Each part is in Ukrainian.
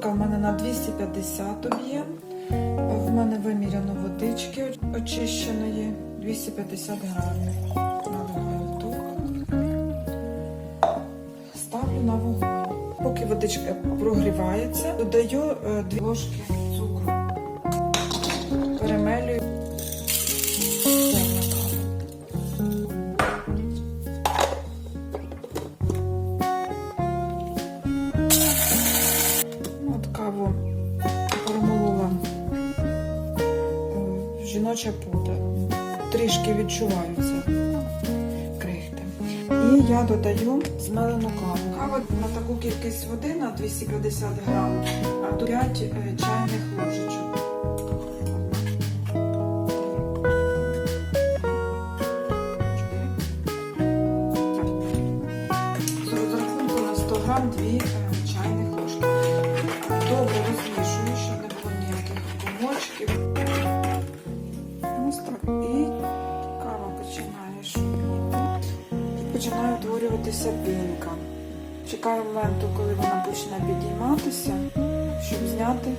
Турка в мене на 250 об'єм. В мене виміряно водички очищеної 250 грамів. Наливаю тут. Ставлю на вогонь. Поки водичка прогрівається, додаю 2 ложки Каву е, жіноча пуда. Трішки відчуваються крихти. І я додаю змелену каву. Кава на таку кількість води на 250 грам, а до 5 чайних ложечок. З розрахунку на 100 грам 2 починає утворюватися пінка. Чекаю моменту, коли вона почне підійматися, щоб зняти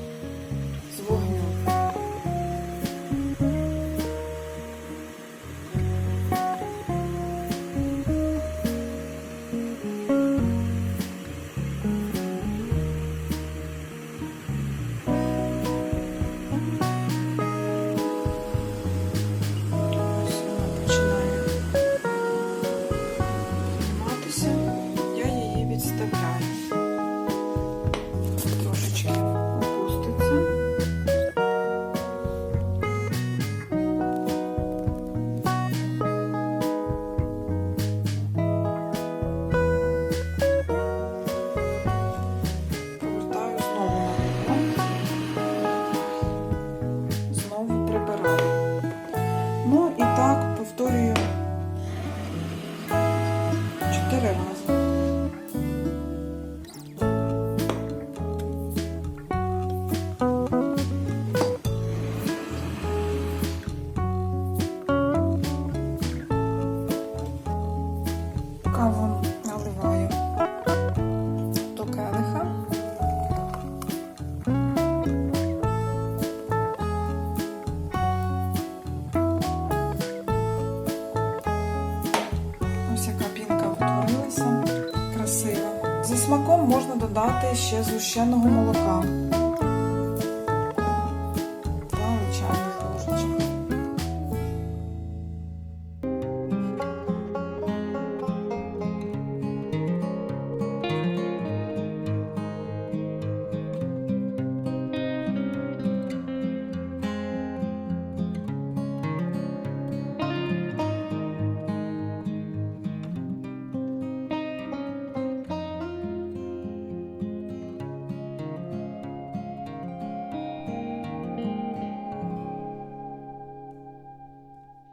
Каву наливаю до келиха. Ось яка пінка утворилася. Красива. За смаком можна додати ще згущеного молока.